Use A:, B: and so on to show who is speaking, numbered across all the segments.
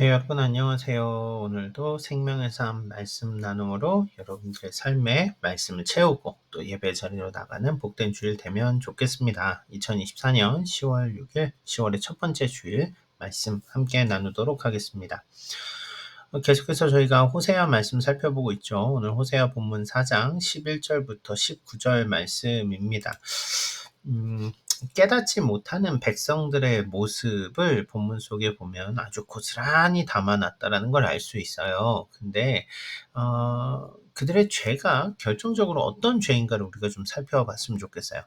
A: 네, 여러분 안녕하세요. 오늘도 생명의 삶 말씀 나눔으로 여러분들의 삶에 말씀을 채우고 또 예배 자리로 나가는 복된 주일 되면 좋겠습니다. 2024년 10월 6일, 10월의 첫 번째 주일 말씀 함께 나누도록 하겠습니다. 어, 계속해서 저희가 호세아 말씀 살펴보고 있죠. 오늘 호세아 본문 4장 11절부터 19절 말씀입니다. 음, 깨닫지 못하는 백성들의 모습을 본문 속에 보면 아주 고스란히 담아놨다라는 걸 알 수 있어요. 근데 어, 그들의 죄가 결정적으로 어떤 죄인가를 우리가 좀 살펴봤으면 좋겠어요.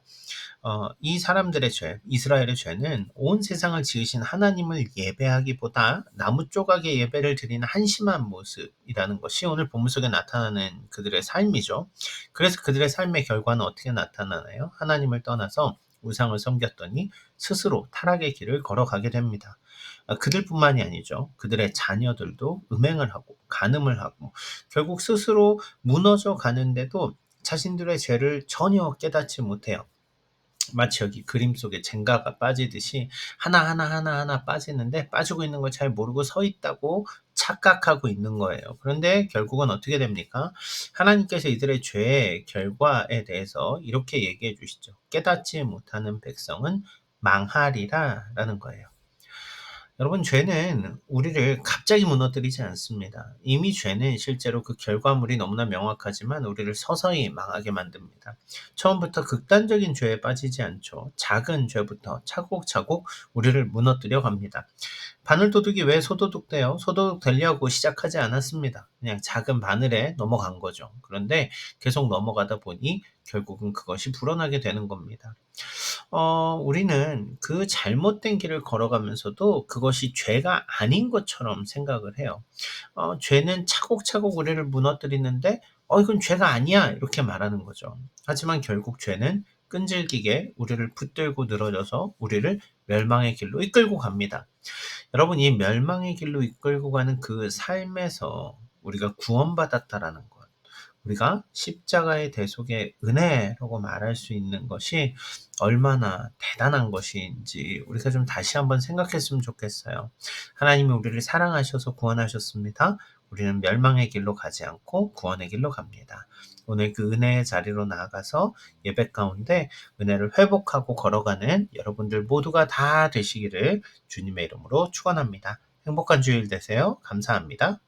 A: 어, 이 사람들의 죄, 이스라엘의 죄는 온 세상을 지으신 하나님을 예배하기보다 나무 조각의 예배를 드리는 한심한 모습이라는 것이 오늘 본문 속에 나타나는 그들의 삶이죠. 그래서 그들의 삶의 결과는 어떻게 나타나나요? 하나님을 떠나서 우상을 섬겼더니 스스로 타락의 길을 걸어가게 됩니다. 아, 그들뿐만이 아니죠. 그들의 자녀들도 음행을 하고 간음을 하고 결국 스스로 무너져 가는데도 자신들의 죄를 전혀 깨닫지 못해요. 마치 여기 그림 속에 젠가가 빠지듯이 하나하나 하나하나 빠지는데 빠지고 있는 걸 잘 모르고 서 있다고 착각하고 있는 거예요. 그런데 결국은 어떻게 됩니까? 하나님께서 이들의 죄의 결과에 대해서 이렇게 얘기해 주시죠. 깨닫지 못하는 백성은 망하리라 라는 거예요. 여러분, 죄는 우리를 갑자기 무너뜨리지 않습니다. 이미 죄는 실제로 그 결과물이 너무나 명확하지만 우리를 서서히 망하게 만듭니다. 처음부터 극단적인 죄에 빠지지 않죠. 작은 죄부터 차곡차곡 우리를 무너뜨려 갑니다. 바늘도둑이 왜 소도둑 돼요? 소도둑 되려고 시작하지 않았습니다. 그냥 작은 바늘에 넘어간 거죠. 그런데 계속 넘어가다 보니 결국은 그것이 불어나게 되는 겁니다. 어, 우리는 그 잘못된 길을 걸어가면서도 그것이 죄가 아닌 것처럼 생각을 해요. 어, 죄는 차곡차곡 우리를 무너뜨리는데, 어, 이건 죄가 아니야. 이렇게 말하는 거죠. 하지만 결국 죄는 끈질기게 우리를 붙들고 늘어져서 우리를 멸망의 길로 이끌고 갑니다. 여러분, 이 멸망의 길로 이끌고 가는 그 삶에서 우리가 구원받았다라는 것. 우리가 십자가의 대속의 은혜라고 말할 수 있는 것이 얼마나 대단한 것인지 우리가 좀 다시 한번 생각했으면 좋겠어요. 하나님이 우리를 사랑하셔서 구원하셨습니다. 우리는 멸망의 길로 가지 않고 구원의 길로 갑니다. 오늘 그 은혜의 자리로 나아가서 예배 가운데 은혜를 회복하고 걸어가는 여러분들 모두가 다 되시기를 주님의 이름으로 축원합니다. 행복한 주일 되세요. 감사합니다.